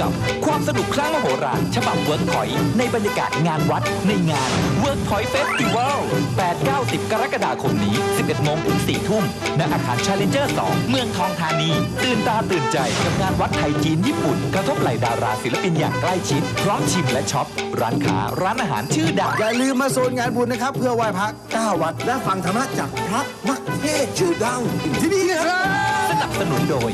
กับความสนุกครั้งมโหฬารฉบับเวิร์กพอยต์ในบรรยากาศงานวัดในงาน Workpoint Festival 8-9-10 กรกฎาคมนี้ 11โมงถึง4ทุ่มณอาคาร Challenger 2 เมืองทองธานี ตื่นตาตื่นใจกับงานวัดไทยจีนญี่ปุ่น กระทบไหลดาราศิลปินอย่างใกล้ชิด พร้อมชิมและช็อป ร้านค้าร้านอาหารชื่อดังอย่าลืมมาโซนงานบุญนะครับ เพื่อไหว้พระ9วัด และฟังธรรมะจากพระนักเทศน์ชื่อดังที่นี่ครับสนับสนุนโดย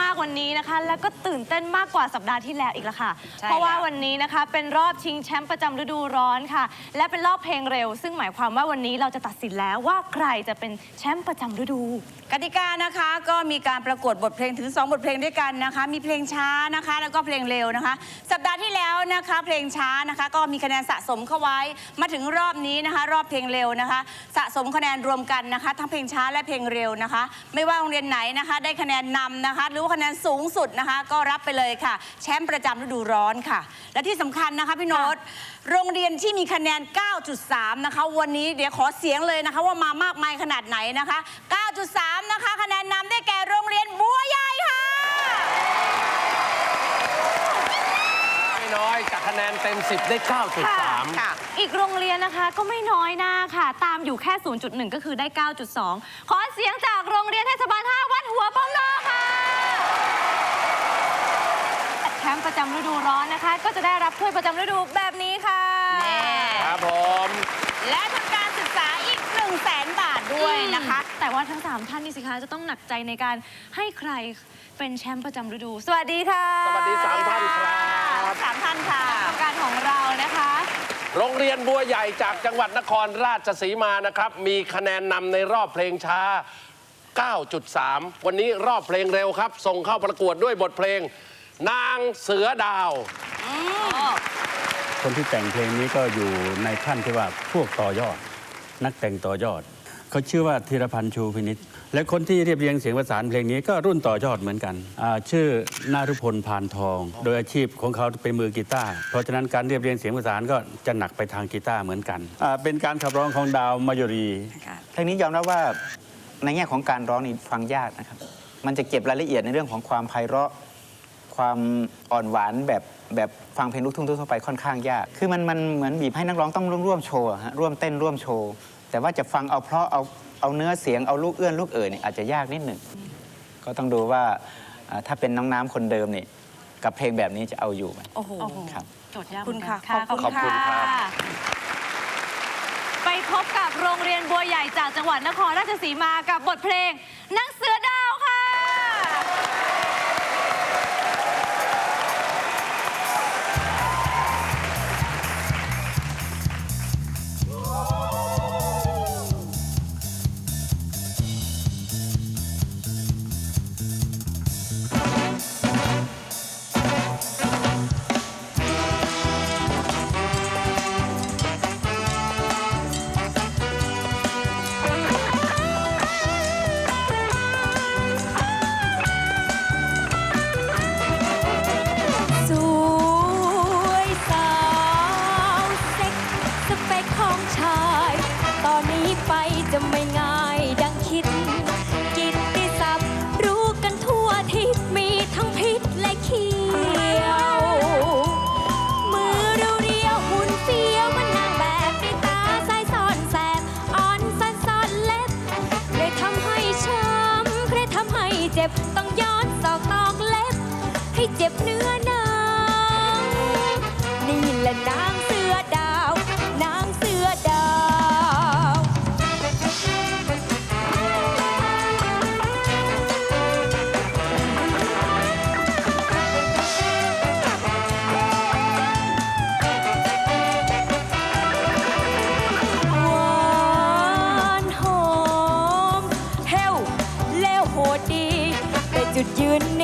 มากวันนี้นะคะ แล้วก็ตื่นเต้นมากกว่าสัปดาห์ที่แล้วอีกแล้วค่ะ ใช่เพราะว่าแล้ว วันนี้นะคะ เป็นรอบชิงแชมป์ประจำฤดูร้อนค่ะ และเป็นรอบเพลงเร็ว ซึ่งหมายความว่าวันนี้เราจะตัดสินแล้วว่าใครจะเป็นแชมป์ประจำฤดู กติกานะคะก็มีการประกวดบทเพลงถึง 2 บทเพลงด้วยกันนะคะ มีเพลงช้านะคะ แล้วก็เพลงเร็วนะคะ สัปดาห์ที่แล้วนะคะ เพลงช้านะคะ ก็มีคะแนนสะสมเข้าไว้มาถึงรอบนี้นะคะ รอบเพลงเร็วนะคะ สะสมคะแนนรวมกันนะคะ ทั้งเพลงช้าและเพลงเร็วนะคะ ไม่ว่าโรงเรียนไหนนะคะ ได้คะแนนนำนะคะ หรือว่าคะแนนสูงสุดนะคะ ก็รับไปเลยค่ะ แชมป์ประจำฤดูร้อนค่ะ และที่สำคัญนะคะพี่โน้ตโรงเรียนที่มีคะแนน 9.3 นะคะ วันนี้เดี๋ยวขอเสียงเลยนะคะ ว่ามามากมายขนาดไหนนะคะ 9.3 นะคะ คะแนนนำได้แก่โรงเรียนบัวใหญ่ค่ะ ไม่น้อยจากคะแนนเต็ม 10 ได้ 9.3 ค่ะอีกโรงเรียนนะคะก็ไม่น้อยหน้าค่ะ ตามอยู่แค่ 0.1 ก็คือได้ 9.2 ขอเสียงจากโรงเรียนเทศบาล5วัดหัวป้อมนอกค่ะแชม ป์ประจำฤดูร้อนนะคะ ก็จะได้รับถ้วยประจำฤดูแบบนี้ค่ะแน่ครับผม และทุนการศึกษาอีก 1 0 0 0 0แสนบาทด้วยนะคะ แต่ว่าทั้ง 3 ท่านนี่สิคะจะต้องหนักใจในการให้ใครเป็นแชมป์ประจำฤดู สวัสดีค่ะสวัสดี3ท่านครับสามท่านค่ะกรรมการของเรานะคะ โรงเรียนบัวใหญ่จากจังหวัดนครราชสีมานะครับ มีคะแนนนำในรอบเพลงช้า 9.3 วันนี้รอบเพลงเร็วครับ ส่งเข้าประกวดด้วยบทเพลง นางเสือดาว คนที่แต่งเพลงนี้ก็อยู่ในขั้นที่ว่าพวกต่อยอด นักแต่งต่อยอด เขาชื่อว่าธีรพันธ์ชูพินิษและคนที่เรียบเรียงเสียงประสานเพลงนี้ก็รุ่นต่อยอดเหมือนกันอ่าชื่อนารุพลพานทอง โดยอาชีพของเขาเป็นมือกีตาร์เพราะฉะนั้นการเรียบเรียงเสียงประสานก็จะหนักไปทางกีตาร์เหมือนกันอ่าเป็นการขับร้องของดาวมายุรีเพลงนี้ยอมรับว่าในแง่ของการร้องนี่ฟังยากนะครับมันจะเก็บรายละเอียดในเรื่องของความไพเราะ ความอ่อนหวานแบบแบบฟังเพลงลูกทุ่งทั่วๆไปค่อนข้างยาก คือมันมันเหมือนบีบให้นักร้องต้องร่วมร่วมโชว์อะฮะร่วมเต้นร่วมโชว์ แต่ว่าจะฟังเอาเพราะเอาเอาเนื้อเสียงเอาลูกเอื้อนลูกเอ่ยเนี่ยอาจจะยากนิดหนึ่ง ก็ต้องดูว่าอ่าถ้าเป็นน้องน้ำคนเดิมเนี่ยกับเพลงแบบนี้จะเอาอยู่ไหม โอ้โหครับ โจทย์ยากขอบคุณค่ะเหมือนกันขอบคุณครับ ไปพบกับโรงเรียนบัวใหญ่จากจังหวัดนครราชสีมากับบทเพลงนางเสือ ไปจะไม่ง่ายดังคิด กิตติศัพท์รู้กันทั่วทิศมีทั้งพิษและเขียว มือเรียวเรียวๆหุ่นเฟี้ยวมันนางแบบในตาสายซ่อนแสบอ่อนสันซ่อนเล็บใครทำให้ช้ำใครทำให้เจ็บต้องย้อนสอกตอกเล็บ ให้เจ็บเนื้อหนังนี่แหละนา ยืน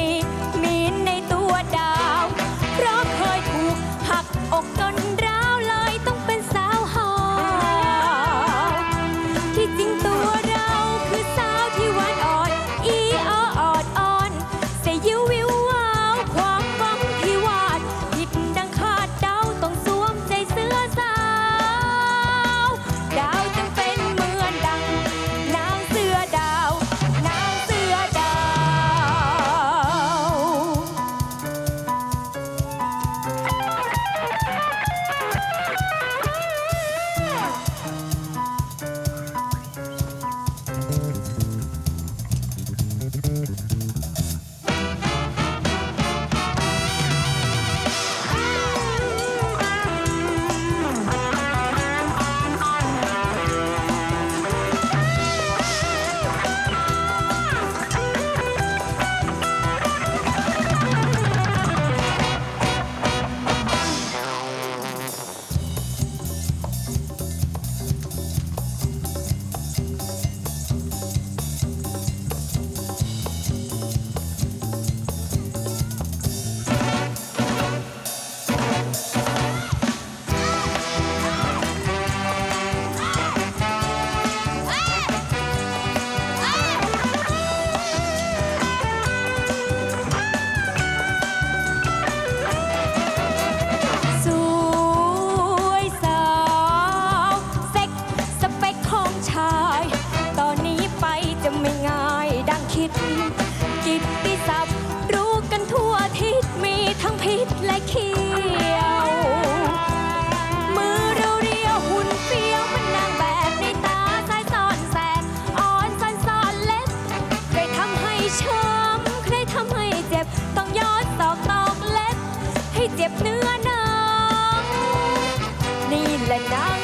ทั้งพิษและเขียว มือเรียวหุ่นเฟี้ยวมันนางแบบในตาสายซ่อนแสบอ่อนซ่อนซ่อนเล็บใครทำให้ช้ำใครทำให้เจ็บ ต้องย้อนตอกตอกเล็บ ให้เจ็บเนื้อหนังนี่แหละนาง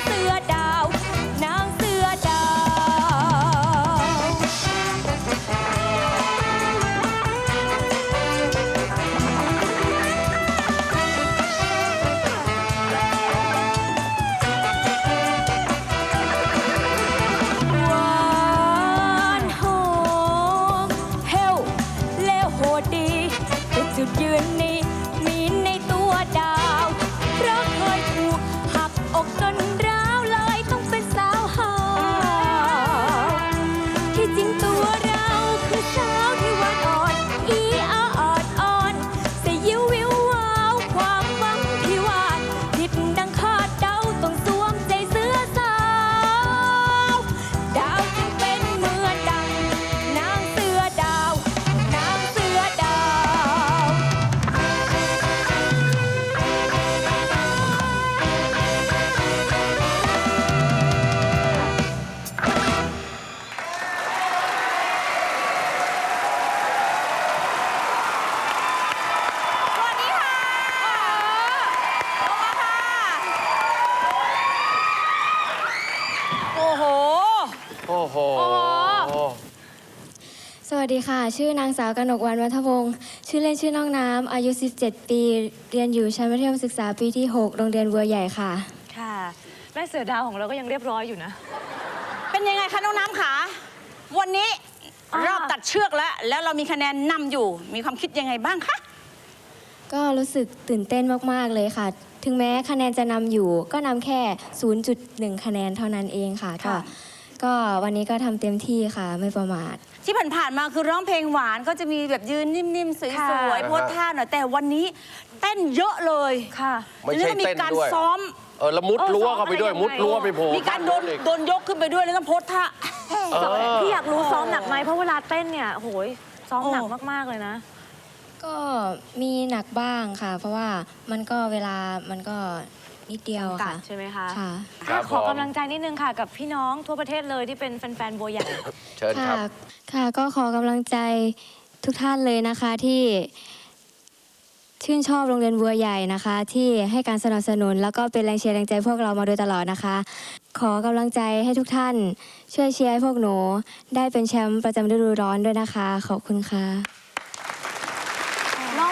โอ้โห สวัสดีค่ะ ชื่อนางสาวกนกวันวัฒวงศ์ชื่อเล่นชื่อน้องน้ำอายุ 17 ปี เรียนอยู่ชั้นมัธยมศึกษาปีที่ 6 โรงเรียนบัวใหญ่ค่ะ ค่ะแม่เสือดาวของเราก็ยังเรียบร้อยอยู่นะ เป็นยังไงคะน้องน้ำขาวันนี้อ่ารอบตัดเชือกแล้ว แล้วเรามีคะแนนนำอยู่ มีความคิดยังไงบ้างคะ ก็รู้สึกตื่นเต้นมาก ๆ เลยค่ะ ถึงแม้คะแนนจะนำอยู่ ก็นำแค่ 0.1 คะแนนเท่านั้นเองค่ะ ก็ค่ะ ก็วันนี้ก็ทำเต็มที่ค่ะ ไม่ประมาท ที่ผ่านๆมาคือร้องเพลงหวานก็จะมีแบบยืนนิ่มๆ สค่ะ วยๆโพสท่าหน่อยแต่วันนี้เต้นเยอะเลยค่ะ ไม่ใช่แล้วก็มีเต้นการด้วยซ้อม เออแล้วมุดเออรั้วซ้อมเข้าไปด้วยอะไรยังไงมุดรั้วไปโผล่มีการโดนอีกโดนยกขึ้นไปด้วยแล้วก็โพสท่า เออพี่อยากรู้ซ้อมหนักไหมเพราะเวลาเต้นเนี่ยโหยซ้อมหนักโอ้มากๆเลยนะ ก็มีหนักบ้างค่ะ เพราะว่ามันก็เวลามันก็ นิดเดียวกัดค่ะใช่ไหมคะค่ะ ครับขอผม กำลังใจนิดนึงค่ะ กับพี่น้องทั่วประเทศเลยที่เป็นแฟนๆบัวใหญ่ เชิญครับค่ะค่ะ ก็ขอกำลังใจทุกท่านเลยนะคะที่ ชื่นชอบโรงเรียนบัวใหญ่นะคะ ที่ให้การสนับสนุน แล้วก็เป็นแรงเชียร์แรงใจพวกเรามาโดยตลอดนะคะ ขอกำลังใจให้ทุกท่าน ช่วยเชียร์ให้พวกหนู ได้เป็นแชมป์ประจำฤดูร้อนด้วยนะคะ ขอบคุณค่ะร้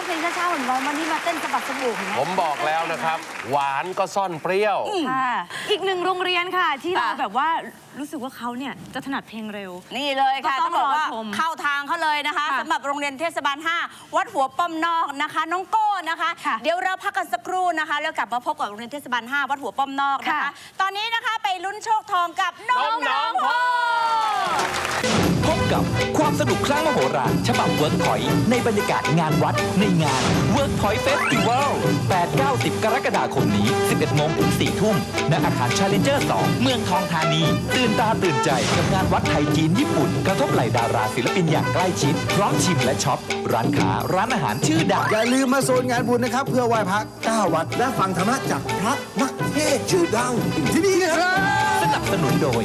องเพลงช้าๆเหมือนร้องวันนี้มาเต้นสะบัดสะบู่เห็นไหมผมบอกแล้วนะครับ หวานก็ซ่อนเปรี้ยว ค่ะอีกหนึ่งโรงเรียนค่ะ ที่เราค่ะ แบบว่ารู้สึกว่าเขาเนี่ยจะถนัดเพลงเร็ว นี่เลยค่ะก็ต้ต้อองงบอกว่า รอชมเข้าทางเขาเลยนะคะค่ะสำหรับโรงเรียนเทศบาล 5 วัดหัวป้อมนอกนะคะ น้องโก้นะคะ ค่ะเดี๋ยวเราพักกันสักครู่นะคะ แล้วกลับมาพบกับโรงเรียนเทศบาล 5 วัดหัวป้อมนอกนะคะ ค่ะ ตอนนี้นะคะไปลุ้นโชคทองกับน้องน้น้อองงๆ พ่อพ บกับความสนุกครั้งมโหฬารฉบับเวิร์กพอยต์ในบรรยากาศงานวัดในงาน Workpoint Festival 8-9-10 กรกฎาคมนี้ 11โมงถึง4ทุ่มณอาคาร Challenger 2 เมืองทองธานี ตื่นตาตื่นใจกับงานวัดไทยจีนญี่ปุ่น กระทบไหลดาราศิลปินอย่างใกล้ชิด พร้อมชิมและช็อป ร้านค้าร้านอาหารชื่อดังอย่าลืมมาโซนงานบุญนะครับ เพื่อไหว้พระ9วัด และฟังธรรมะจากพระนักเทศน์ชื่อดังที่นี่ครับสนับสนุนโดย